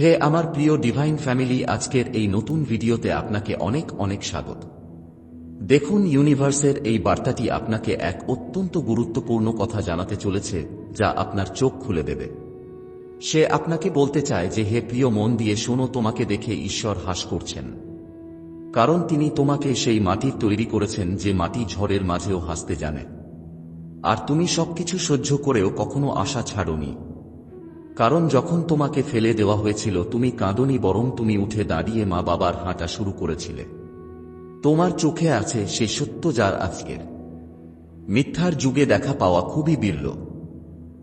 হে আমার প্রিয় divine family আজকের এই নতুন ভিডিওতে আপনাকে অনেক অনেক স্বাগত। দেখুন ইউনিভার্সের এই বার্তাটি আপনাকে এক অত্যন্ত গুরুত্বপূর্ণ কথা জানাতে চলেছে, যা আপনার চোখ খুলে দেবে। সে আপনাকে বলতে চায় যে, হে প্রিয় মন দিয়ে শোনো, তোমাকে দেখে ঈশ্বর হাস করছেন। কারণ তিনি তোমাকে সেই মাটির তৈরি করেছেন, যে মাটি ঝড়ের মাঝেও হাসতে জানে। আর তুমি সবকিছু সহ্য করেও কখনো আশা ছাড়োনি। কারণ যখন তোমাকে ফেলে দেওয়া হয়েছিল, তুমি কাঁদনি, বরং তুমি উঠে দাঁড়িয়ে মা বাবার হাঁটা শুরু করেছিলে। তোমার চোখে আছে সে সত্য যার আজকের। মিথ্যার যুগে দেখা পাওয়া খুবই বিরল।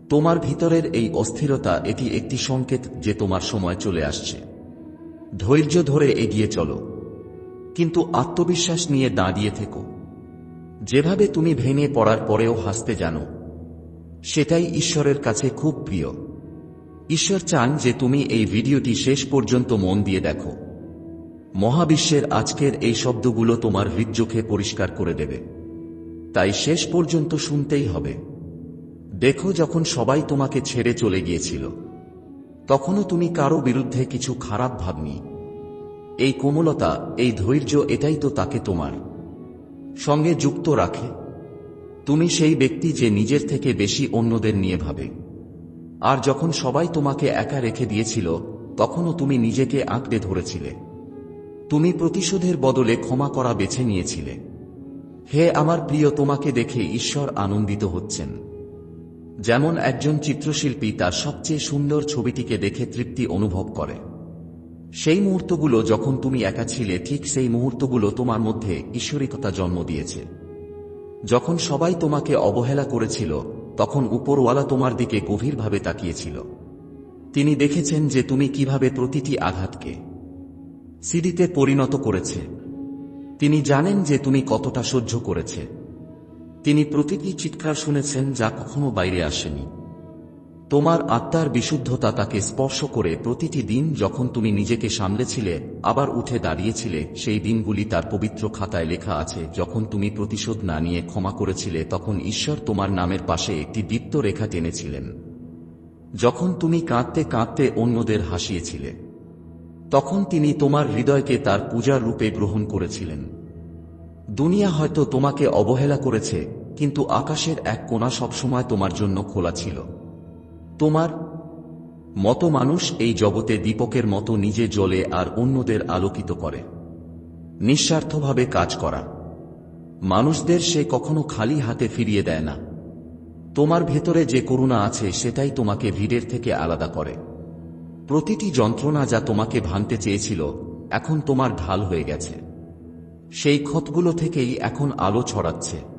তোমার ভিতরের এই অস্থিরতা, এটি একটি সংকেত যে তোমার সময় চলে আসছে। ধৈর্য ধরে এগিয়ে চলো। কিন্তু আত্মবিশ্বাস নিয়ে দাঁড়িয়ে থেকো। যেভাবে তুমি ভেঙে পড়ার পরেও হাসতে জানো, সেটাই ঈশ্বরের কাছে খুব প্রিয়। ঈশ্বর চান যে তুমি এই ভিডিওটি শেষ পর্যন্ত মন দিয়ে দেখো। মহাবিশ্বের আজকের এই শব্দগুলো তোমার হৃদচোখে পরিষ্কার করে দেবে। তাই শেষ পর্যন্ত শুনতেই হবে। দেখো যখন সবাই তোমাকে ছেড়ে চলে গিয়েছিল। তখনও তুমি কারও বিরুদ্ধে কিছু খারাপ ভাবনি। এই কোমলতা, এই ধৈর্য, এটাই তো তাকে তোমার। সঙ্গে যুক্ত রাখে। তুমি সেই ব্যক্তি যে নিজের থেকে বেশি অন্যদের নিয়ে ভাবে। আর যখন সবাই তোমাকে একা রেখে দিয়েছিল, তখনও তুমি নিজেকে আঁকড়ে ধরেছিলে। তুমি প্রতিশোধের বদলে ক্ষমা করা বেছে নিয়েছিলে। হে আমার প্রিয়, তোমাকে দেখে ঈশ্বর আনন্দিত হচ্ছেন। যেমন একজন চিত্রশিল্পী তার সবচেয়ে সুন্দর ছবিটিকে দেখে তৃপ্তি অনুভব করে। সেই মুহূর্তগুলো যখন তুমি একা ছিলে, ঠিক সেই মুহূর্তগুলো তোমার মধ্যে ঈশ্বরিকতা জন্ম দিয়েছে। যখন সবাই তোমাকে অবহেলা করেছিল তখন উপরওয়ালা তোমার দিকে গভীরভাবে তাকিয়েছিল। তিনি দেখেছেন যে তুমি কীভাবে প্রতিটি আঘাতকে সিডিতে পরিণত করেছে। তিনি জানেন যে তুমি কতটা সহ্য করেছে। তিনি প্রতিটি চিৎকার শুনেছেন যা কখনো বাইরে আসেনি। তোমার আত্মার বিশুদ্ধতা তাকে স্পর্শ করে প্রতিটি দিন যখন তুমি নিজেকে সামলেছিলে, আবার উঠে দাঁড়িয়েছিলে, সেই দিনগুলি তার পবিত্র খাতায় লেখা আছে। যখন তুমি প্রতিশোধ না নিয়ে ক্ষমা করেছিলে, তখন ঈশ্বর তোমার নামের পাশে একটি দীপ্ত রেখা টেনেছিলেন। যখন তুমি কাঁদতে কাঁদতে অন্যদের হাসিয়েছিলে, তখন তিনি তোমার হৃদয়কে তার পূজার রূপে গ্রহণ করেছিলেন। দুনিয়া হয়তো তোমাকে অবহেলা করেছে, কিন্তু আকাশের এক কোণা সবসময় তোমার জন্য খোলা ছিল। তোমার মতো মানুষ এই জগতে দীপকের মতো নিজে জ্বলে আর অন্যদের আলোকিত করে। নিঃস্বার্থভাবে কাজ করা। মানুষদের সে কখনো খালি হাতে ফিরিয়ে দেয় না। তোমার ভেতরে যে করুণা আছে সেটাই তোমাকে ভিড়ের থেকে আলাদা করে। প্রতিটি যন্ত্রণা যা তোমাকে ভাঙতে চেয়েছিল, এখন তোমার ঢাল হয়ে গেছে। সেই ক্ষতগুলো থেকেই এখন আলো ছড়াচ্ছে।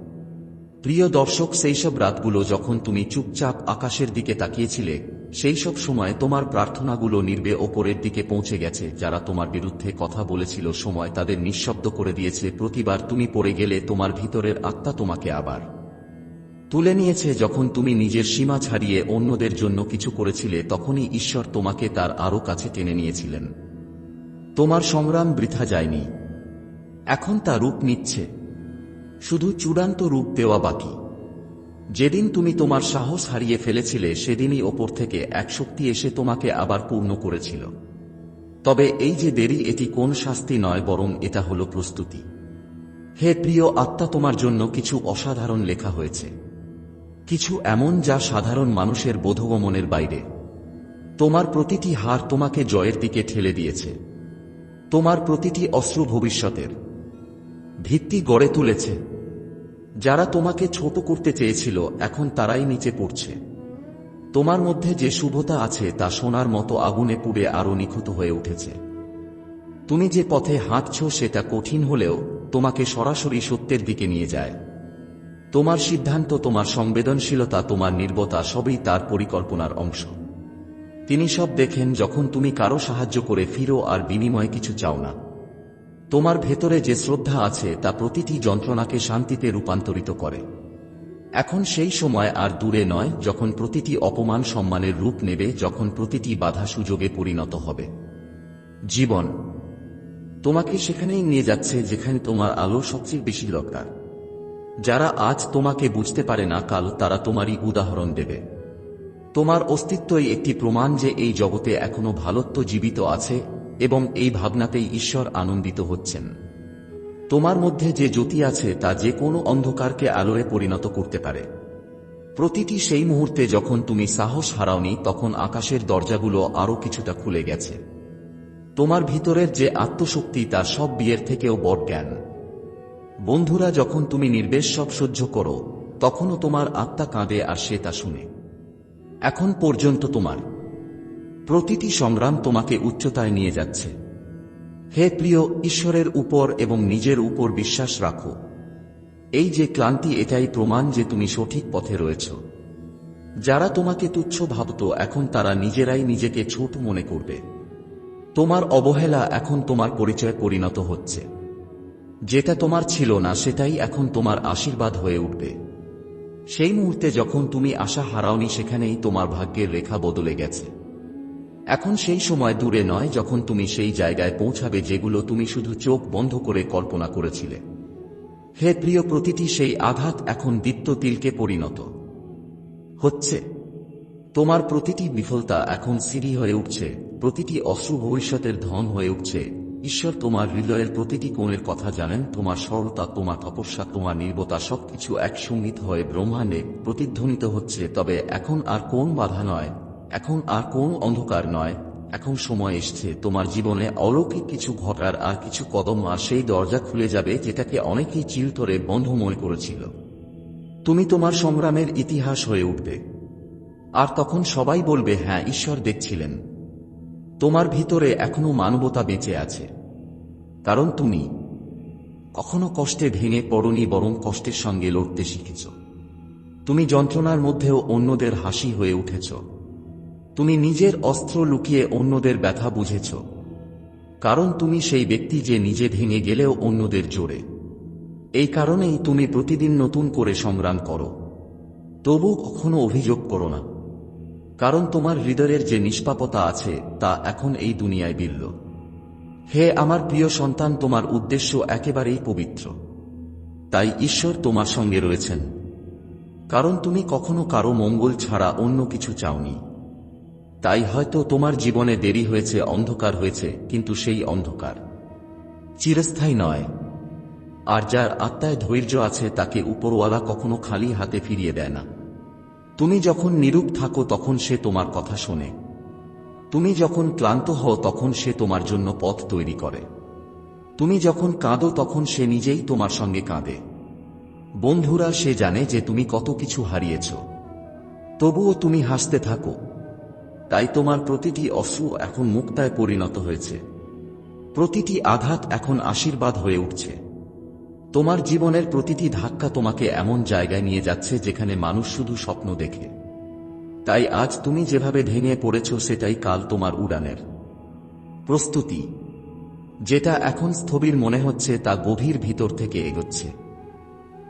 প্রিয় দর্শক, সেই সব রাতগুলো যখন তুমি চুপচাপ আকাশের দিকে তাকিয়েছিলে, সেই সব সময় তোমার প্রার্থনাগুলো নির্বে ওপরের দিকে পৌঁছে গেছে, যারা তোমার বিরুদ্ধে কথা বলেছিল, সময় তাদের নিঃশব্দ করে দিয়েছে, প্রতিবার তুমি পড়ে গেলে তোমার ভিতরের আত্মা তোমাকে আবার তুলে নিয়েছে। যখন তুমি নিজের সীমা ছাড়িয়ে অন্যদের জন্য কিছু করেছিলে, তখনই ঈশ্বর তোমাকে তার আরও কাছে টেনে নিয়েছিলেন। তোমার সংগ্রাম বৃথা যায়নি। এখন তা রূপ নিচ্ছে। শুধু চূড়ান্ত রূপ দেওয়া বাকি। যেদিন তুমি তোমার সাহস হারিয়ে ফেলেছিলে, সেদিনই ওপর থেকে এক শক্তি এসে তোমাকে আবার পূর্ণ করেছিল। তবে এই যে দেরি, এটি কোন শাস্তি নয়, বরং এটা হল প্রস্তুতি। হে প্রিয় আত্মা, তোমার জন্য কিছু অসাধারণ লেখা হয়েছে। কিছু এমন যা সাধারণ মানুষের বোধগমনের বাইরে। তোমার প্রতিটি হার তোমাকে জয়ের দিকে ঠেলে দিয়েছে। তোমার প্রতিটি অশ্রু ভবিষ্যতের। ভিত্তি গড়ে তুলেছে। যারা তোমাকে ছোট করতে চেয়েছিল, এখন তারাই নিচে পড়ছে। তোমার মধ্যে যে শুভতা আছে, তা সোনার মতো আগুনে পুড়ে আরও নিখুঁত হয়ে উঠেছে। তুমি যে পথে হাঁটছ, সেটা কঠিন হলেও তোমাকে সরাসরি সত্যের দিকে নিয়ে যায়। তোমার সিদ্ধান্ত, তোমার সংবেদনশীলতা, তোমার নির্বতা সবই তার পরিকল্পনার অংশ। তিনি সব দেখেন, যখন তুমি কারও সাহায্য করে ফিরো আর বিনিময়ে কিছু চাও না। তোমার ভেতরে যে শ্রদ্ধা আছে তা প্রতিটি যন্ত্রণাকে শান্তিতে রূপান্তরিত করে। এখন সেই সময় আর দূরে নয়, যখন প্রতিটি অপমান সম্মানের রূপ নেবে, যখন প্রতিটি বাধা সুযোগে পরিণত হবে। জীবন। তোমাকে সেখানেই নিয়ে যাচ্ছে যেখানে তোমার আলো সবচেয়ে বেশি দরকার। যারা আজ তোমাকে বুঝতে পারে না, কাল তারা তোমারই উদাহরণ দেবে। তোমার অস্তিত্বই একটি প্রমাণ যে এই জগতে এখনও ভালত্ব জীবিত আছে এবং এই ভাবনাতেই ঈশ্বর আনন্দিত হচ্ছেন। তোমার মধ্যে যে জ্যোতি আছে, তা যে কোনো অন্ধকারকে আলোয় পরিণত করতে পারে। প্রতিটি সেই মুহূর্তে যখন তুমি সাহস হারাওনি, তখন আকাশের দরজাগুলো আরও কিছুটা খুলে গেছে। তোমার ভিতরের যে আত্মশক্তি, তা সব বিয়ের থেকেও বড় জ্ঞান। বন্ধুরা, যখন তুমি নির্বেশ সব সহ্য করো, তখনও তোমার আত্মা কাঁদে আর সে তা শুনে। এখন পর্যন্ত তোমার প্রতিটি সংগ্রাম তোমাকে উচ্চতায় নিয়ে যাচ্ছে। হে প্রিয়, ঈশ্বরের উপর এবং নিজের উপর বিশ্বাস রাখো। এই যে ক্লান্তি, এটাই প্রমাণ যে তুমি সঠিক পথে রয়েছ। যারা তোমাকে তুচ্ছ ভাবত, এখন তারা নিজেরাই নিজেকে ছোট মনে করবে। তোমার অবহেলা এখন তোমার পরিচয় পরিণত হচ্ছে। যেটা তোমার ছিল না, সেটাই এখন তোমার আশীর্বাদ হয়ে উঠবে। সেই মুহূর্তে যখন তুমি আশা হারাওনি, সেখানেই তোমার ভাগ্যের রেখা বদলে গেছে। এখন সেই সময় দূরে নয় যখন তুমি সেই জায়গায় পৌঁছাবে যেগুলো তুমি শুধু চোখ বন্ধ করে কল্পনা করেছিলে। হে প্রিয় প্রতিটি সেই আঘাত এখন দীপ্ত তিলকে পরিণত। হচ্ছে, তোমার প্রতিটি বিফলতা এখন সিঁড়ি হয়ে উঠছে, প্রতিটি অশ্রু ভবিষ্যতের ধন হয়ে উঠছে। ঈশ্বর তোমার হৃদয়ের প্রতিটি কোণের কথা জানেন, তোমার সরলতা, তোমার তপস্যা, তোমার নির্বতা সবকিছু এক সংগীত হয়ে ব্রহ্মাণ্ডে প্রতিধ্বনিত হচ্ছে, তবে এখন আর কোন বাধা নয় এখন আর কোন অন্ধকার নয়। এখন সময় এসছে। তোমার জীবনে অলৌকিক কিছু ঘটার আর কিছু কদম আর সেই দরজা খুলে যাবে যেটাকে অনেকেই চিরতরে বন্ধ মনে করেছিল। তুমি তোমার সংগ্রামের ইতিহাস হয়ে উঠবে। আর তখন সবাই বলবে হ্যাঁ ঈশ্বর দেখছিলেন। তোমার ভিতরে এখনও মানবতা বেঁচে আছে। কারণ তুমি কখনো কষ্টে ভেঙে পড়নি, বরং কষ্টের সঙ্গে লড়তে শিখেছ। তুমি যন্ত্রণার মধ্যেও অন্যদের হাসি হয়ে উঠেছ। তুমি নিজের অস্ত্র লুকিয়ে অন্যদের ব্যথা বুঝেছ। কারণ তুমি সেই ব্যক্তি যে নিজে ভেঙে গেলেও অন্যদের জোরে। এই কারণেই তুমি প্রতিদিন নতুন করে সংগ্রাম করো। তবু কখনো অভিযোগ করো না। কারণ তোমার হৃদয়ের যে নিষ্পাপতা আছে, তা এখন এই দুনিয়ায় বিরল হে আমার প্রিয় সন্তান, তোমার উদ্দেশ্য একেবারেই পবিত্র। তাই ঈশ্বর তোমার সঙ্গে রয়েছেন। কারণ তুমি কখনো কারও মঙ্গল ছাড়া অন্য কিছু চাওনি। তাই হয়তো তোমার জীবনে দেরি হয়েছে, অন্ধকার হয়েছে, কিন্তু সেই অন্ধকার। চিরস্থায়ী নয়। আর যার আত্মায় ধৈর্য আছে, তাকে উপরওয়ালা কখনো খালি হাতে ফিরিয়ে দেয় না। তুমি যখন নিরূপ থাকো, তখন সে তোমার কথা শোনে। তুমি যখন ক্লান্ত হও, তখন সে তোমার জন্য পথ তৈরি করে। তুমি যখন কাঁদো, তখন সে নিজেই তোমার সঙ্গে কাঁদে। বন্ধুরা, সে জানে যে তুমি কত কিছু হারিয়েছ। তবুও তুমি হাসতে থাকো। তাই তোমার প্রতিটি অশ্রু এখন মুক্তায় পরিণত হয়েছে। প্রতিটি আঘাত এখন আশীর্বাদ হয়ে উঠছে। তোমার জীবনের প্রতিটি ধাক্কা তোমাকে এমন জায়গায় নিয়ে যাচ্ছে যেখানে মানুষ শুধু স্বপ্ন দেখে। তাই আজ তুমি যেভাবে ভেঙে পড়েছ সেটাই কাল তোমার উড়ানের। প্রস্তুতি। যেটা এখন স্থবির মনে হচ্ছে তা গভীর ভিতর থেকে এগোচ্ছে।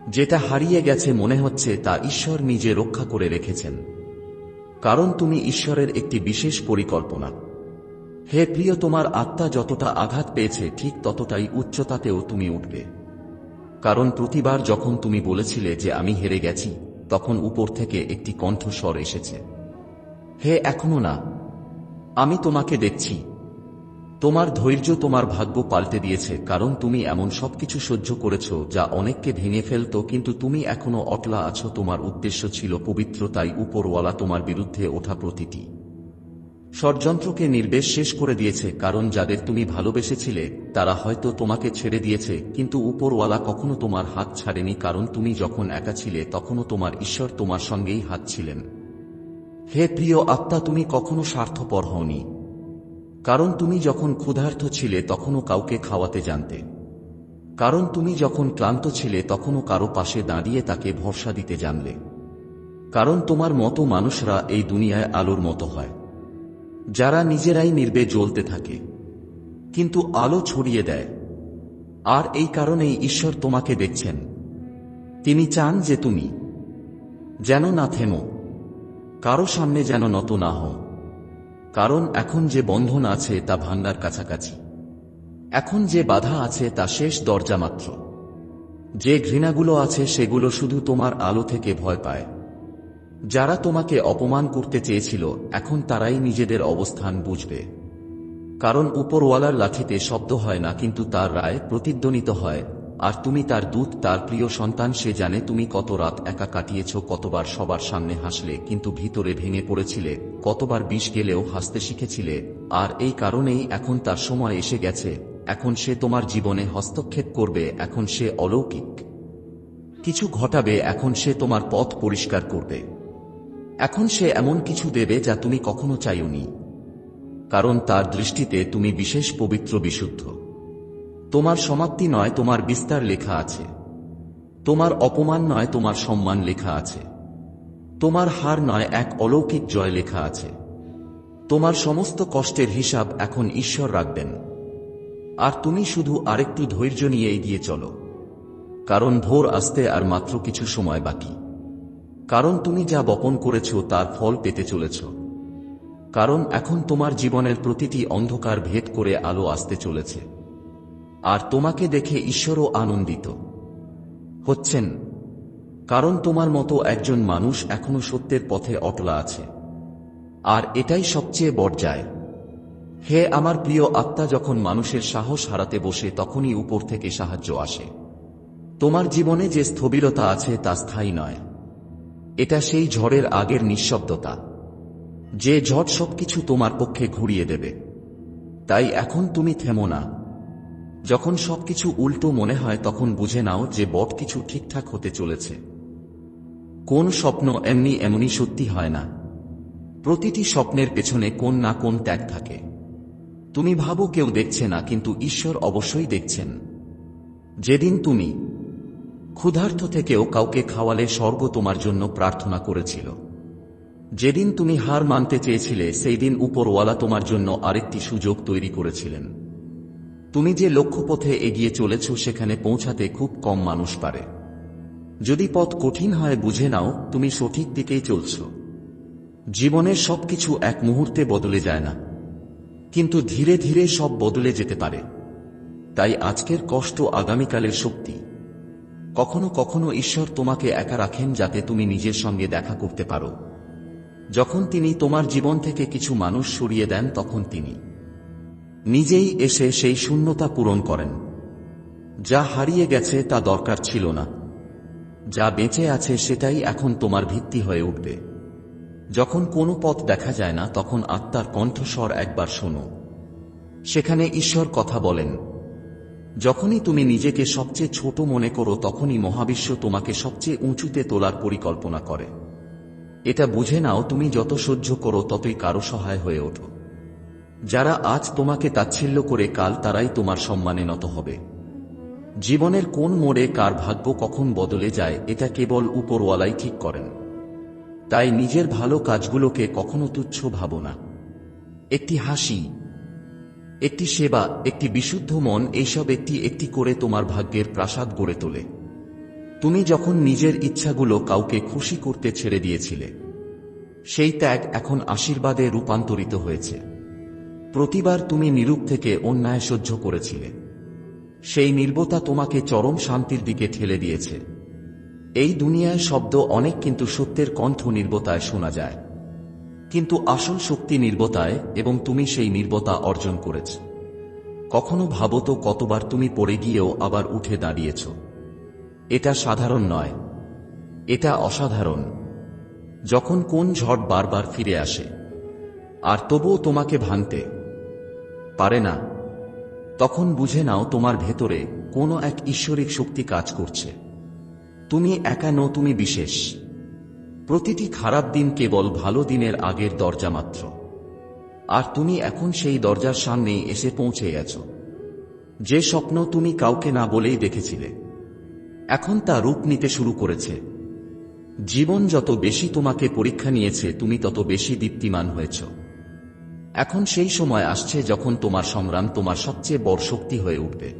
যেটা হারিয়ে গেছে মনে হচ্ছে তা ঈশ্বর নিজে রক্ষা করে রেখেছেন। কারণ তুমি ঈশ্বরের একটি বিশেষ পরিকল্পনা। হে প্রিয়, তোমার আত্মা যতটা আঘাত পেয়েছে, ঠিক ততটাই উচ্চতাতেও তুমি উঠবে। কারণ প্রতিবার যখন তুমি বলেছিলে যে আমি হেরে গেছি, তখন উপর থেকে একটি কণ্ঠস্বর এসেছে। হে, এখনও না। আমি তোমাকে দেখছি। তোমার ধৈর্য তোমার ভাগ্য পাল্টে দিয়েছে, কারণ তুমি এমন সবকিছু সহ্য করেছ যা অনেককে ভেঙে ফেলত, কিন্তু তুমি এখনও অটলা আছো, তোমার উদ্দেশ্য ছিল পবিত্র, তাই উপরওয়ালা তোমার বিরুদ্ধে ওঠা প্রতিটি ষড়যন্ত্রকে নির্বেশ শেষ করে দিয়েছে, কারণ যাদের তুমি ভালোবেসেছিলে, তারা হয়তো তোমাকে ছেড়ে দিয়েছে, কিন্তু উপরওয়ালা কখনো তোমার হাত ছাড়েনি, কারণ তুমি যখন একা ছিলে তখনও তোমার ঈশ্বর তোমার সঙ্গেই হাত ছিলেন। হে প্রিয় আত্মা, তুমি কখনো স্বার্থপর হওনি। কারণ তুমি যখন ক্ষুধার্থ ছিলে তখনও কাউকে খাওয়াতে জানতে। কারণ তুমি যখন ক্লান্ত ছিলে তখনও কারও পাশে দাঁড়িয়ে তাকে ভরসা দিতে জানলে। কারণ তোমার মতো মানুষরা এই দুনিয়ায় আলোর মতো হয়। যারা নিজেরাই নির্বে জ্বলতে থাকে। কিন্তু আলো ছড়িয়ে দেয়। আর এই কারণেই ঈশ্বর তোমাকে দেখছেন। তিনি চান যে তুমি যেন না থেমো। কারও সামনে যেন নত না হও। কারণ এখন যে বন্ধন আছে তা ভাঙ্গার কাছাকাছি। এখন যে বাধা আছে তা শেষ দরজা মাত্র। যে ঘৃণাগুলো আছে সেগুলো শুধু তোমার আলো থেকে ভয় পায়। যারা তোমাকে অপমান করতে চেয়েছিল, এখন তারাই নিজেদের অবস্থান বুঝবে। কারণ উপরওয়ালার লাঠিতে শব্দ হয় না, কিন্তু তার রায় প্রতিধ্বনিত হয়। আর তুমি তার দূত, তার প্রিয় সন্তান, সে জানে তুমি কত রাত একা কাটিয়েছ, কতবার সবার সামনে হাসলে, কিন্তু ভিতরে ভেঙে পড়েছিলে, কতবার বিষ গেলেও হাসতে শিখেছিলে, আর এই কারণেই এখন তার সময় এসে গেছে, এখন সে তোমার জীবনে হস্তক্ষেপ করবে, এখন সে অলৌকিক। কিছু ঘটাবে, এখন সে তোমার পথ পরিষ্কার করবে। এখন সে এমন কিছু দেবে যা তুমি কখনো চাইওনি। কারণ তার দৃষ্টিতে তুমি বিশেষ পবিত্র বিশুদ্ধ। তোমার সমাপ্তি নয় তোমার বিস্তার লেখা আছে। তোমার অপমান নয় তোমার সম্মান লেখা আছে। তোমার হার নয় এক অলৌকিক জয় লেখা আছে। তোমার সমস্ত কষ্টের হিসাব এখন ঈশ্বর রাখবেন। আর তুমি শুধু আরেকটু ধৈর্য নিয়ে এগিয়ে চলো। কারণ ভোর আসতে আর মাত্র কিছু সময় বাকি। কারণ তুমি যা বপন করেছ তার ফল পেতে চলেছ। কারণ এখন তোমার জীবনের প্রতিটি অন্ধকার ভেদ করে আলো আসতে চলেছে। আর তোমাকে দেখে ঈশ্বরও আনন্দিত। হচ্ছেন, কারণ তোমার মতো একজন মানুষ এখনও সত্যের পথে অটলা আছে। আর এটাই সবচেয়ে বর্জায় হে আমার প্রিয় আত্মা, যখন মানুষের সাহস হারাতে বসে, তখনই উপর থেকে সাহায্য আসে। তোমার জীবনে যে স্থবিরতা আছে, তা স্থায়ী নয়। এটা সেই ঝড়ের আগের নিঃশব্দতা। যে ঝড় সবকিছু তোমার পক্ষে ঘুরিয়ে দেবে। তাই এখন তুমি থেমো না। যখন সবকিছু উল্টো মনে হয়, তখন বুঝে নাও যে বট কিছু ঠিকঠাক হতে চলেছে। কোন স্বপ্ন এমনি এমনি সত্যি হয় না। প্রতিটি স্বপ্নের পেছনে কোন না কোন ত্যাগ থাকে। তুমি ভাবো কেউ দেখছে না, কিন্তু ঈশ্বর অবশ্যই দেখছেন। যেদিন তুমি ক্ষুধার্থ থেকেও কাউকে খাওয়ালে স্বর্গ তোমার জন্য প্রার্থনা করেছিল। যেদিন তুমি হার মানতে চেয়েছিলে সেই দিন উপরওয়ালা তোমার জন্য আরেকটি সুযোগ তৈরি করেছিলেন। তুমি যে লক্ষ্যপথে এগিয়ে চলেছ সেখানে পৌঁছাতে খুব কম মানুষ পারে। যদি পথ কঠিন হয় বুঝে নাও, তুমি সঠিক দিকেই চলছ। জীবনের সবকিছু এক মুহূর্তে বদলে যায় না। কিন্তু ধীরে ধীরে সব বদলে যেতে পারে। তাই আজকের কষ্ট আগামীকালের শক্তি। কখনো কখনো ঈশ্বর তোমাকে একা রাখেন যাতে তুমি নিজের সঙ্গে দেখা করতে পারো। যখন তিনি তোমার জীবন থেকে কিছু মানুষ সরিয়ে দেন, তখন তিনি। নিজেই এসে সেই শূন্যতা পূরণ করেন। যা হারিয়ে গেছে তা দরকার ছিল না। যা বেঁচে আছে সেটাই এখন তোমার ভিত্তি হয়ে উঠবে। যখন কোনো পথ দেখা যায় না, তখন আত্মার কণ্ঠস্বর একবার শোনো। সেখানে ঈশ্বর কথা বলেন, যখনই তুমি নিজেকে সবচেয়ে ছোট মনে করো, তখনই মহাবিশ্ব তোমাকে সবচেয়ে উঁচুতে তোলার পরিকল্পনা করে। এটা বুঝে নাও, তুমি যত সহ্য করো, ততই কারও সহায় হয়ে ওঠো। যারা আজ তোমাকে তাচ্ছিল্য করে কাল তারাই তোমার সম্মানে নত হবে। জীবনের কোন মোড়ে কার ভাগ্য কখন বদলে যায়, এটা কেবল উপরওয়ালাই ঠিক করেন। তাই নিজের ভালো কাজগুলোকে কখনো তুচ্ছ ভাবো না। একটি হাসি, একটি সেবা, একটি বিশুদ্ধ মন, এইসব একটি একটি করে তোমার ভাগ্যের প্রাসাদ গড়ে তোলে। তুমি যখন নিজের ইচ্ছাগুলো কাউকে খুশি করতে ছেড়ে দিয়েছিলে, সেই ত্যাগ এখন আশীর্বাদে রূপান্তরিত হয়েছে। প্রতিবার তুমি নিরূপ থেকে অন্যায় সহ্য করেছিলে। সেই নির্বতা তোমাকে চরম শান্তির দিকে ঠেলে দিয়েছে। এই দুনিয়ায় শব্দ অনেক কিন্তু সত্যের কণ্ঠ নির্বতায় শোনা যায়। কিন্তু আসল শক্তি নির্বতায় এবং তুমি সেই নির্বতা অর্জন করেছ। কখনো ভাবো তো কতবার তুমি পড়ে গিয়েও আবার উঠে দাঁড়িয়েছ। এটা সাধারণ নয়। এটা অসাধারণ। যখন কোন ঝড় বারবার ফিরে আসে, আর তবুও তোমাকে ভাঙতে পারে না। তখন বুঝে নাও তোমার ভেতরে কোনো এক ঈশ্বরিক শক্তি কাজ করছে। তুমি একা নো তুমি বিশেষ। প্রতিটি খারাপ দিন কেবল ভালো দিনের আগের দরজা মাত্র। আর তুমি এখন সেই দরজার সামনেই এসে পৌঁছে গেছ। যে স্বপ্ন তুমি কাউকে না বলেই দেখেছিলে, এখন তা রূপ নিতে শুরু করেছে। জীবন যত বেশি তোমাকে পরীক্ষা নিয়েছে, তুমি তত বেশি দীপ্তিমান হয়েছ। এখন সেই সময় আসছে যখন তোমার সংগ্রাম তোমার সবচেয়ে বড় শক্তি হয়ে উঠবে।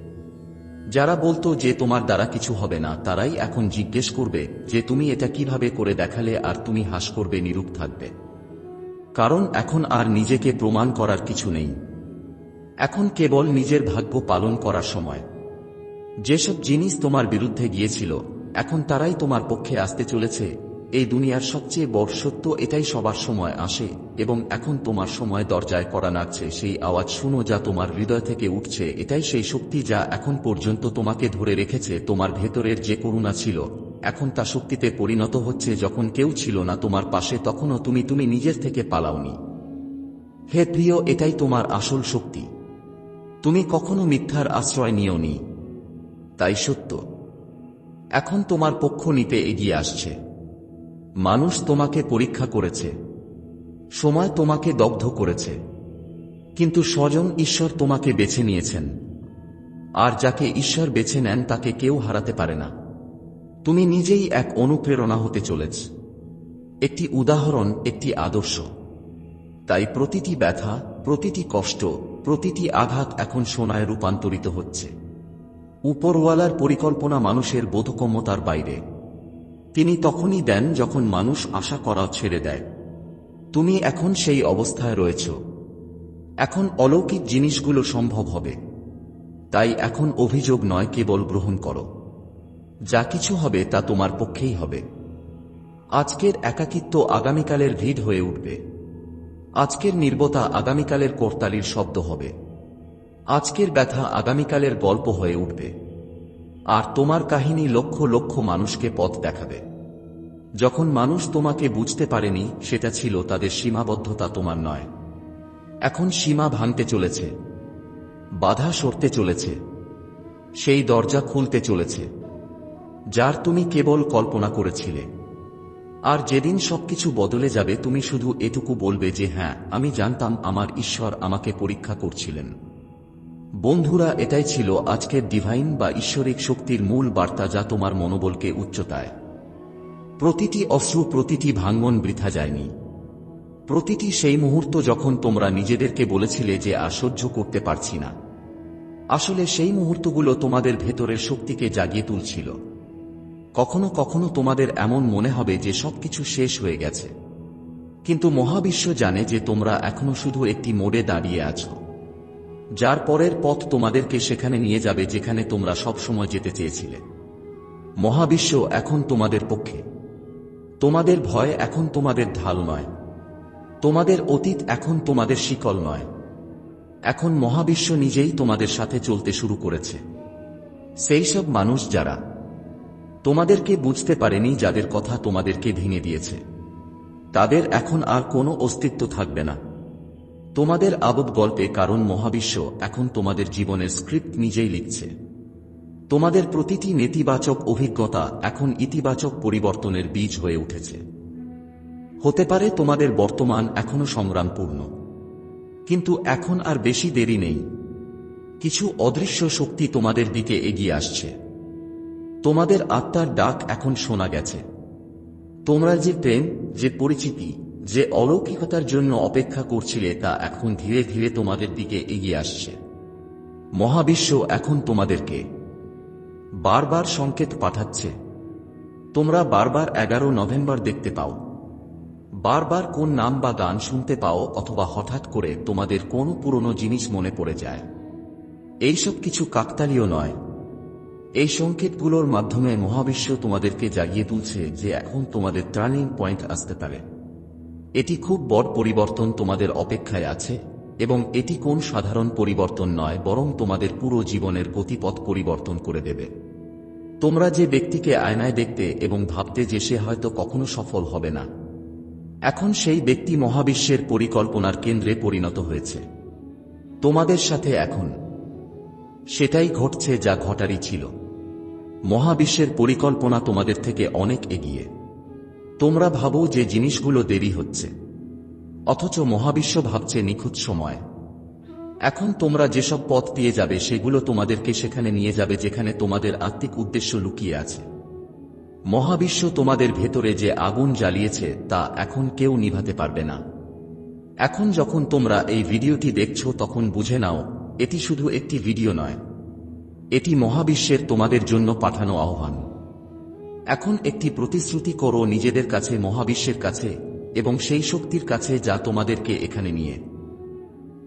যারা বলতো যে তোমার দ্বারা কিছু হবে না, তারাই এখন জিজ্ঞেস করবে যে তুমি এটা কীভাবে করে দেখালে আর তুমি হাস করবে, নিরূপ থাকবে। কারণ এখন আর নিজেকে প্রমাণ করার কিছু নেই। এখন কেবল নিজের ভাগ্য পালন করার সময়। যেসব জিনিস তোমার বিরুদ্ধে গিয়েছিল, এখন তারাই তোমার পক্ষে আসতে চলেছে। এই দুনিয়ার সবচেয়ে বড় সত্য এটাই সবার সময় আসে। এবং এখন তোমার সময় দরজায় করা নাড়ছে সেই আওয়াজ শুনো যা তোমার হৃদয় থেকে উঠছে। এটাই সেই শক্তি যা এখন পর্যন্ত তোমাকে ধরে রেখেছে। তোমার ভেতরের যে করুণা ছিল, এখন তা শক্তিতে পরিণত হচ্ছে। যখন কেউ ছিল না তোমার পাশে, তখনও তুমি তুমি নিজের থেকে পালাওনি। হে প্রিয়, এটাই তোমার আসল শক্তি। তুমি কখনো মিথ্যার আশ্রয় নিওনি। তাই সত্য। এখন তোমার পক্ষ নিতে এগিয়ে আসছে। মানুষ তোমাকে পরীক্ষা করেছে। সময় তোমাকে দগ্ধ করেছে। কিন্তু স্বজন ঈশ্বর তোমাকে বেছে নিয়েছেন। আর যাকে ঈশ্বর বেছে নেন, তাকে কেউ হারাতে পারে না। তুমি নিজেই এক অনুপ্রেরণা হতে চলেছ। একটি উদাহরণ, একটি আদর্শ। তাই প্রতিটি ব্যথা, প্রতিটি কষ্ট, প্রতিটি আঘাত এখন সোনায় রূপান্তরিত হচ্ছে। উপরওয়ালার পরিকল্পনা মানুষের বোধগম্যতার বাইরে। তিনি তখনই দেন যখন মানুষ আশা করা ছেড়ে দেয়। তুমি এখন সেই অবস্থায় রয়েছ। এখন অলৌকিক জিনিসগুলো সম্ভব হবে। তাই এখন অভিযোগ নয় কেবল গ্রহণ করো। যা কিছু হবে তা তোমার পক্ষেই হবে। আজকের একাকিত্ব আগামীকালের ভিড় হয়ে উঠবে। আজকের নির্বতা আগামীকালের করতালির শব্দ হবে। আজকের ব্যথা আগামীকালের গল্প হয়ে উঠবে। আর তোমার কাহিনী লক্ষ লক্ষ মানুষকে পথ দেখাবে। যখন মানুষ তোমাকে বুঝতে পারেনি, সেটা ছিল তাদের সীমাবদ্ধতা তোমার নয়। এখন সীমা ভাঙতে চলেছে। বাধা সরতে চলেছে। সেই দরজা খুলতে চলেছে, যার তুমি কেবল কল্পনা করেছিলে। আর যেদিন সবকিছু বদলে যাবে, তুমি শুধু এটুকু বলবে যে হ্যাঁ আমি জানতাম আমার ঈশ্বর আমাকে পরীক্ষা করছিলেন। বন্ধুরা, এটাই ছিল আজকের ডিভাইন বা ঈশ্বরিক শক্তির মূল বার্তা যা তোমার মনোবলকে উচ্চতায় প্রতিটি অশ্রু, প্রতিটি ভাঙ্গন বৃথা যায়নি। প্রতিটি সেই মুহূর্ত যখন তোমরা নিজেদেরকে বলেছিলে যে, আর সহ্য করতে পারছি না। আসলে সেই মুহূর্তগুলো তোমাদের ভেতরের শক্তিকে জাগিয়ে তুলছিল। কখনো কখনো তোমাদের এমন মনে হবে যে, সবকিছু শেষ হয়ে গেছে। কিন্তু মহাবিশ্ব জানে যে, তোমরা এখনও শুধু একটি মোড়ে দাঁড়িয়ে আছো। যার পরের পথ তোমাদেরকে সেখানে নিয়ে যাবে যেখানে তোমরা সবসময় যেতে চেয়েছিলে। মহাবিশ্ব এখন তোমাদের পক্ষে। তোমাদের ভয় এখন তোমাদের ঢাল নয়। তোমাদের অতীত এখন তোমাদের শিকল নয়। এখন মহাবিশ্ব নিজেই তোমাদের সাথে চলতে শুরু করেছে। সেই সব মানুষ যারা তোমাদেরকে বুঝতে পারেনি যাদের কথা তোমাদেরকে ভেঙে দিয়েছে, তাদের এখন আর কোনো অস্তিত্ব থাকবে না। তোমাদের আবদ গল্পে কারণ মহাবিশ্ব এখন তোমাদের জীবনের স্ক্রিপ্ট নিজেই লিখছে। তোমাদের প্রতিটি নেতিবাচক অভিজ্ঞতা এখন ইতিবাচক পরিবর্তনের বীজ হয়ে উঠেছে। হতে পারে তোমাদের বর্তমান এখনও সংগ্রামপূর্ণ। কিন্তু এখন আর বেশি দেরি নেই। কিছু অদৃশ্য শক্তি তোমাদের দিকে এগিয়ে আসছে। তোমাদের আত্মার ডাক এখন শোনা গেছে। তোমরা যে প্রেম, যে পরিচিতি, যে অলৌকিকতার জন্য অপেক্ষা করছিলে তা এখন ধীরে ধীরে তোমাদের দিকে এগিয়ে আসছে। মহাবিশ্ব এখন তোমাদেরকে বারবার সংকেত পাঠাচ্ছে। তোমরা বারবার এগারো নভেম্বর দেখতে পাও। বারবার কোন নাম বা গান শুনতে পাও অথবা হঠাৎ করে তোমাদের কোন পুরনো জিনিস মনে পড়ে যায়। এইসব কিছু কাকতালীয় নয়। এই সংকেতগুলোর মাধ্যমে মহাবিশ্ব তোমাদেরকে জাগিয়ে তুলছে যে এখন তোমাদের টার্নিং পয়েন্ট আসতে পারে। এটি খুব বড় পরিবর্তন তোমাদের অপেক্ষায় আছে। এবং এটি কোন সাধারণ পরিবর্তন নয়, বরং তোমাদের পুরো জীবনের গতিপথ পরিবর্তন করে দেবে। তোমরা যে ব্যক্তিকে আয়নায় দেখতে এবং ভাবতে যে সে হয়তো কখনো সফল হবে না, এখন সেই ব্যক্তি মহাবিশ্বের পরিকল্পনার কেন্দ্রে পরিণত হয়েছে। তোমাদের সাথে এখন সেটাই ঘটছে যা ঘটারই ছিল। মহাবিশ্বের পরিকল্পনা তোমাদের থেকে অনেক এগিয়ে। তোমরা ভাবো যে জিনিসগুলো দেরি হচ্ছে। অথচ মহাবিশ্ব ভাবছে নিখুঁত সময়। এখন তোমরা যেসব পথ দিয়ে যাবে, সেগুলো তোমাদেরকে সেখানে নিয়ে যাবে, যেখানে তোমাদের আত্মিক উদ্দেশ্য লুকিয়ে আছে। মহাবিশ্ব তোমাদের ভেতরে যে আগুন জ্বালিয়েছে, তা এখন কেউ নিভাতে পারবে না। এখন যখন তোমরা এই ভিডিওটি দেখছ, তখন বুঝে নাও, এটি শুধু একটি ভিডিও নয়। এটি মহাবিশ্বের তোমাদের জন্য পাঠানো আহ্বান। এখন একটি প্রতিশ্রুতি করো, নিজেদের কাছে, মহাবিশ্বের কাছে। এবং সেই শক্তির কাছে যা তোমাদেরকে এখানে নিয়ে।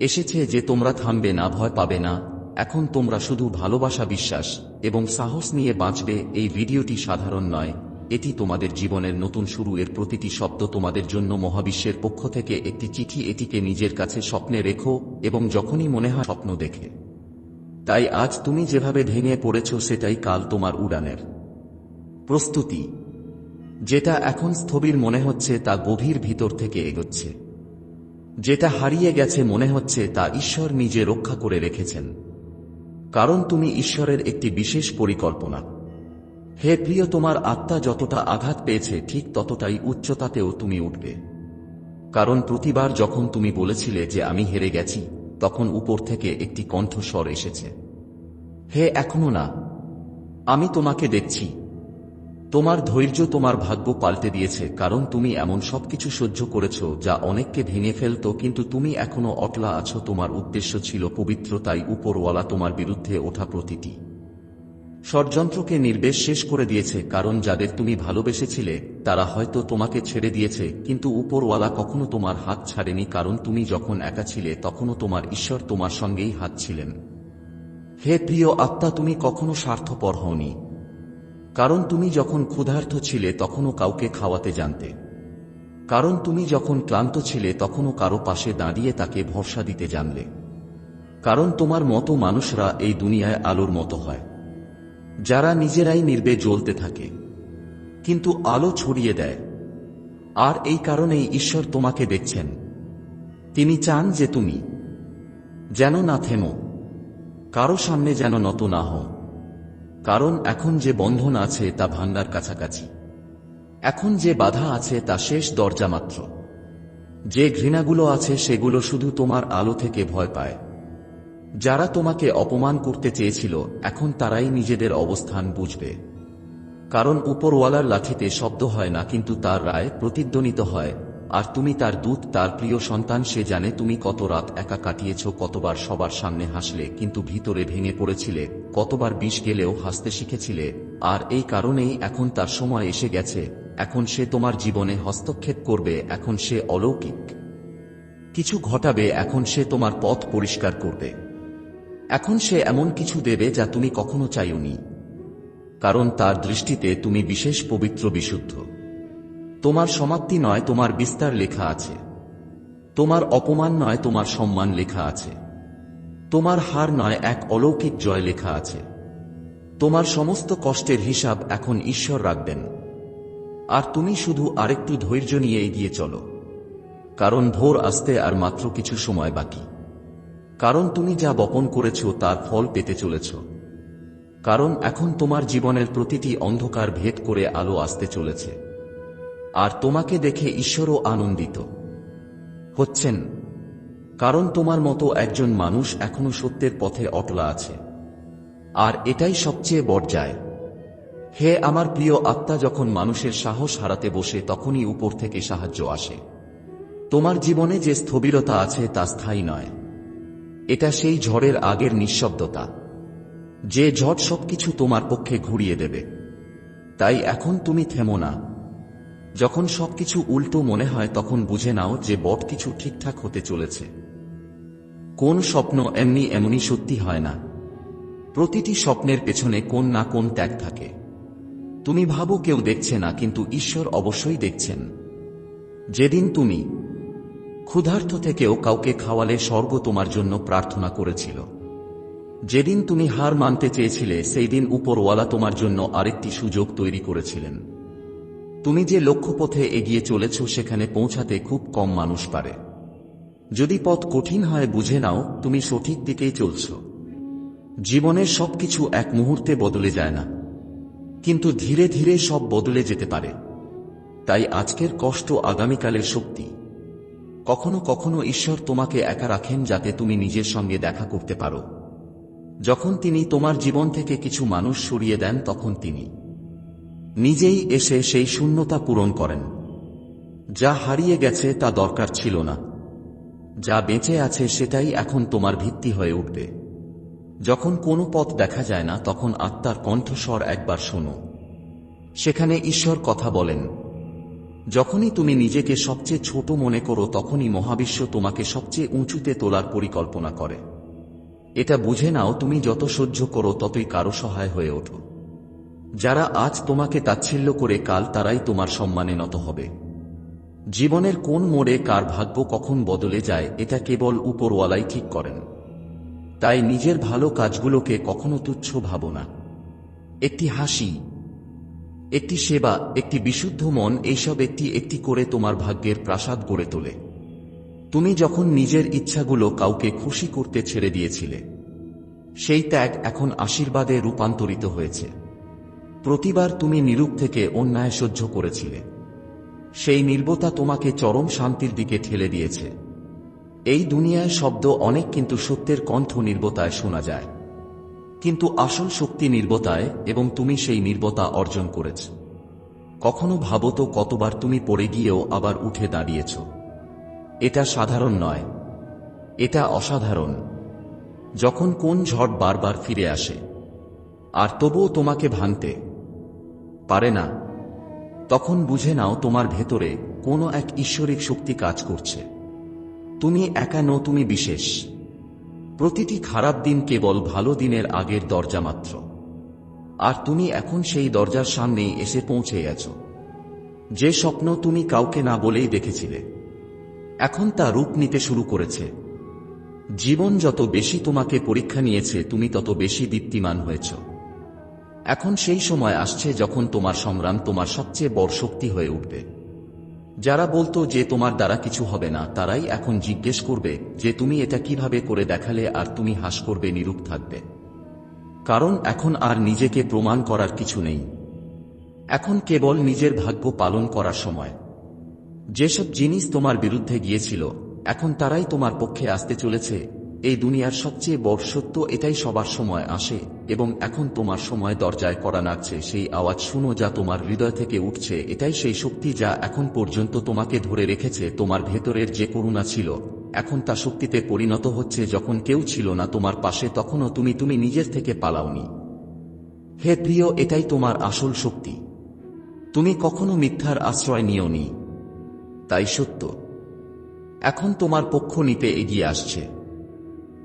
এসেছে যে তোমরা থামবে না, ভয় পাবে না। এখন তোমরা শুধু ভালোবাসা বিশ্বাস এবং সাহস নিয়ে বাঁচবে, এই ভিডিওটি সাধারণ নয়। এটি তোমাদের জীবনের নতুন শুরু, এর প্রতিটি শব্দ তোমাদের জন্য মহাবিশ্বের পক্ষ থেকে একটি চিঠি, এটিকে নিজের কাছে স্বপ্নে রেখো এবং যখনই মনে হয় স্বপ্ন দেখে। তাই আজ তুমি যেভাবে ভেঙে পড়েছ, সেটাই কাল তোমার উড়ানের। প্রস্তুতি। যেটা এখন স্থবির মনে হচ্ছে তা গভীর ভিতর থেকে এগোচ্ছে। যেটা হারিয়ে গেছে মনে হচ্ছে তা ঈশ্বর নিজে রক্ষা করে রেখেছেন। কারণ তুমি ঈশ্বরের একটি বিশেষ পরিকল্পনা। হে প্রিয়, তোমার আত্মা যতটা আঘাত পেয়েছে, ঠিক ততটাই উচ্চতাতেও তুমি উঠবে। কারণ প্রতিবার যখন তুমি বলেছিলে যে আমি হেরে গেছি, তখন উপর থেকে একটি কণ্ঠস্বর এসেছে। হে, এখনও না। আমি তোমাকে দেখছি। তোমার ধৈর্য তোমার ভাগ্য পাল্টে দিয়েছে, কারণ তুমি এমন সবকিছু সহ্য করেছ যা অনেককে ভেঙে ফেলত, কিন্তু তুমি এখনও অটলা আছো, তোমার উদ্দেশ্য ছিল পবিত্র, তাই উপরওয়ালা তোমার বিরুদ্ধে ওঠা প্রতিটি ষড়যন্ত্রকে নির্বেশ শেষ করে দিয়েছে, কারণ যাদের তুমি ভালোবেসেছিলে, তারা হয়তো তোমাকে ছেড়ে দিয়েছে, কিন্তু উপরওয়ালা কখনো তোমার হাত ছাড়েনি, কারণ তুমি যখন একা ছিলে তখনও তোমার ঈশ্বর তোমার সঙ্গেই হাত ছিলেন। হে প্রিয় আত্মা, তুমি কখনো স্বার্থপর হওনি। কারণ তুমি যখন ক্ষুধার্থ ছিলে তখনও কাউকে খাওয়াতে জানতে। কারণ তুমি যখন ক্লান্ত ছিলে তখনও কারও পাশে দাঁড়িয়ে তাকে ভরসা দিতে জানলে। কারণ তোমার মতো মানুষরা এই দুনিয়ায় আলোর মতো হয়। যারা নিজেরাই নির্বে জ্বলতে থাকে। কিন্তু আলো ছড়িয়ে দেয়। আর এই কারণেই ঈশ্বর তোমাকে দেখছেন। তিনি চান যে তুমি যেন না থেমো। কারও সামনে যেন নত না হও। কারণ এখন যে বন্ধন আছে তা ভাঙ্গার কাছাকাছি। এখন যে বাধা আছে তা শেষ দরজা মাত্র। যে ঘৃণাগুলো আছে সেগুলো শুধু তোমার আলো থেকে ভয় পায়। যারা তোমাকে অপমান করতে চেয়েছিল, এখন তারাই নিজেদের অবস্থান বুঝবে। কারণ উপরওয়ালার লাঠিতে শব্দ হয় না, কিন্তু তার রায় প্রতিধ্বনিত হয়। আর তুমি তার দূত, তার প্রিয় সন্তান, সে জানে তুমি কত রাত একা কাটিয়েছ, কতবার সবার সামনে হাসলে, কিন্তু ভিতরে ভেঙে পড়েছিলে, কতবার বিষ গেলেও হাসতে শিখেছিলে, আর এই কারণেই এখন তার সময় এসে গেছে, এখন সে তোমার জীবনে হস্তক্ষেপ করবে, এখন সে অলৌকিক। কিছু ঘটাবে, এখন সে তোমার পথ পরিষ্কার করবে। এখন সে এমন কিছু দেবে যা তুমি কখনো চাইওনি। কারণ তার দৃষ্টিতে তুমি বিশেষ পবিত্র বিশুদ্ধ। তোমার সমাপ্তি নয় তোমার বিস্তার লেখা আছে। তোমার অপমান নয় তোমার সম্মান লেখা আছে। তোমার হার নয় এক অলৌকিক জয় লেখা আছে। তোমার সমস্ত কষ্টের হিসাব এখন ঈশ্বর রাখবেন। আর তুমি শুধু আরেকটু ধৈর্য নিয়ে এগিয়ে চলো। কারণ ভোর আসতে আর মাত্র কিছু সময় বাকি। কারণ তুমি যা বপন করেছ তার ফল পেতে চলেছ। কারণ এখন তোমার জীবনের প্রতিটি অন্ধকার ভেদ করে আলো আসতে চলেছে। আর তোমাকে দেখে ঈশ্বরও আনন্দিত। হচ্ছেন, কারণ তোমার মতো একজন মানুষ এখনও সত্যের পথে অটলা আছে। আর এটাই সবচেয়ে বর্জায় হে আমার প্রিয় আত্মা, যখন মানুষের সাহস হারাতে বসে, তখনই উপর থেকে সাহায্য আসে। তোমার জীবনে যে স্থবিরতা আছে, তা স্থায়ী নয়। এটা সেই ঝড়ের আগের নিঃশব্দতা। যে ঝড় সবকিছু তোমার পক্ষে ঘুরিয়ে দেবে। তাই এখন তুমি থেমো না। যখন সবকিছু উল্টো মনে হয় তখন বুঝে নাও যে বট কিছু ঠিকঠাক হতে চলেছে। কোন স্বপ্ন এমনি এমনি সত্যি হয় না। প্রতিটি স্বপ্নের পেছনে কোন না কোন ত্যাগ থাকে। তুমি ভাবো কেউ দেখছে না, কিন্তু ঈশ্বর অবশ্যই দেখছেন। যেদিন তুমি ক্ষুধার্থ থেকেও কাউকে খাওয়ালে স্বর্গ তোমার জন্য প্রার্থনা করেছিল। যেদিন তুমি হার মানতে চেয়েছিলে সেই দিন উপরওয়ালা তোমার জন্য আরেকটি সুযোগ তৈরি করেছিলেন। তুমি যে লক্ষ্যপথে এগিয়ে চলেছ সেখানে পৌঁছাতে খুব কম মানুষ পারে। যদি পথ কঠিন হয় বুঝে নাও, তুমি সঠিক দিকেই চলছ। জীবনের সবকিছু এক মুহূর্তে বদলে যায় না। কিন্তু ধীরে ধীরে সব বদলে যেতে পারে। তাই আজকের কষ্ট আগামীকালের শক্তি। কখনো কখনো ঈশ্বর তোমাকে একা রাখেন যাতে তুমি নিজের সঙ্গে দেখা করতে পারো। যখন তিনি তোমার জীবন থেকে কিছু মানুষ সরিয়ে দেন, তখন তিনি। নিজেই এসে সেই শূন্যতা পূরণ করেন। যা হারিয়ে গেছে তা দরকার ছিল না। যা বেঁচে আছে সেটাই এখন তোমার ভিত্তি হয়ে উঠবে। যখন কোনো পথ দেখা যায় না, তখন আত্মার কণ্ঠস্বর একবার শোনো। সেখানে ঈশ্বর কথা বলেন, যখনই তুমি নিজেকে সবচেয়ে ছোট মনে করো, তখনই মহাবিশ্ব তোমাকে সবচেয়ে উঁচুতে তোলার পরিকল্পনা করে। এটা বুঝে নাও, তুমি যত সহ্য করো, ততই কারও সহায় হয়ে ওঠো। যারা আজ তোমাকে তাচ্ছিল্য করে কাল তারাই তোমার সম্মানে নত হবে। জীবনের কোন মোড়ে কার ভাগ্য কখন বদলে যায়, এটা কেবল উপরওয়ালাই ঠিক করেন। তাই নিজের ভালো কাজগুলোকে কখনো তুচ্ছ ভাবো না। একটি হাসি, একটি সেবা, একটি বিশুদ্ধ মন, এইসব একটি একটি করে তোমার ভাগ্যের প্রাসাদ গড়ে তোলে। তুমি যখন নিজের ইচ্ছাগুলো কাউকে খুশি করতে ছেড়ে দিয়েছিলে, সেই ত্যাগ এখন আশীর্বাদে রূপান্তরিত হয়েছে। প্রতিবার তুমি নিরূপ থেকে অন্যায় সহ্য করেছিলে। সেই নির্বতা তোমাকে চরম শান্তির দিকে ঠেলে দিয়েছে। এই দুনিয়ায় শব্দ অনেক কিন্তু সত্যের কণ্ঠ নির্বতায় শোনা যায়। কিন্তু আসল শক্তি নির্বতায় এবং তুমি সেই নির্বতা অর্জন করেছ। কখনো ভাবো তো কতবার তুমি পড়ে গিয়েও আবার উঠে দাঁড়িয়েছ। এটা সাধারণ নয়। এটা অসাধারণ। যখন কোন ঝড় বারবার ফিরে আসে, আর তবুও তোমাকে ভাঙতে পারে না। তখন বুঝে নাও তোমার ভেতরে কোনো এক ঈশ্বরিক শক্তি কাজ করছে। তুমি একা নো তুমি বিশেষ। প্রতিটি খারাপ দিন কেবল ভালো দিনের আগের দরজা মাত্র। আর তুমি এখন সেই দরজার সামনেই এসে পৌঁছে গেছ। যে স্বপ্ন তুমি কাউকে না বলেই দেখেছিলে, এখন তা রূপ নিতে শুরু করেছে। জীবন যত বেশি তোমাকে পরীক্ষা নিয়েছে, তুমি তত বেশি দীপ্তিমান হয়েছ। এখন সেই সময় আসছে যখন তোমার সংগ্রাম তোমার সবচেয়ে বড় শক্তি হয়ে উঠবে। যারা বলতো যে তোমার দ্বারা কিছু হবে না, তারাই এখন জিজ্ঞেস করবে যে তুমি এটা কীভাবে করে দেখালে আর তুমি হাস করবে, নিরূপ থাকবে। কারণ এখন আর নিজেকে প্রমাণ করার কিছু নেই। এখন কেবল নিজের ভাগ্য পালন করার সময়। যেসব জিনিস তোমার বিরুদ্ধে গিয়েছিল, এখন তারাই তোমার পক্ষে আসতে চলেছে এই দুনিয়ার সবচেয়ে বড় সত্য এটাই সবার সময় আসে এবং এখন তোমার সময় দরজায় করা নাড়ছে সেই আওয়াজ শুনো যা তোমার হৃদয় থেকে উঠছে, এটাই সেই শক্তি যা এখন পর্যন্ত তোমাকে ধরে রেখেছে, তোমার ভেতরের যে করুণা ছিল, এখন তা শক্তিতে পরিণত হচ্ছে যখন কেউ ছিল না তোমার পাশে, তখনও তুমি তুমি নিজের থেকে পালাওনি। হে প্রিয়, এটাই তোমার আসল শক্তি। তুমি কখনো মিথ্যার আশ্রয় নিওনি। তাই সত্য। এখন তোমার পক্ষ নিতে এগিয়ে আসছে।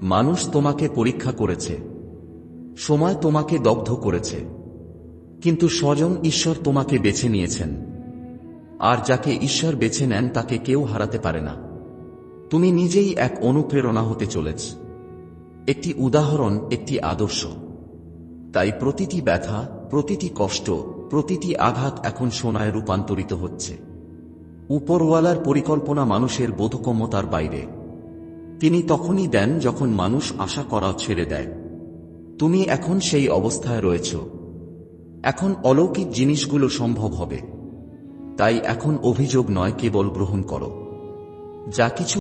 মানুষ তোমাকে পরীক্ষা করেছে, সময় তোমাকে দগ্ধ করেছে, কিন্তু স্বজন ঈশ্বর তোমাকে বেছে নিয়েছেন, আর যাকে ঈশ্বর বেছে নেন তাকে কেউ হারাতে পারে না। তুমি নিজেই এক অনুপ্রেরণা হতে চলেছ, একটি উদাহরণ, একটি আদর্শ। তাই প্রতিটি ব্যথা, প্রতিটি কষ্ট, প্রতিটি আঘাত এখন সোনায় রূপান্তরিত হচ্ছে। উপরওয়ালার পরিকল্পনা মানুষের বোধগম্যতার বাইরে। তিনি তখনই দেন যখন মানুষ আশা করা ছেড়ে দেয়। তুমি এখন সেই অবস্থায় রয়েছ। এখন অলৌকিক জিনিসগুলো সম্ভব হবে। তাই এখন অভিযোগ নয়, কেবল গ্রহণ করো। যা কিছু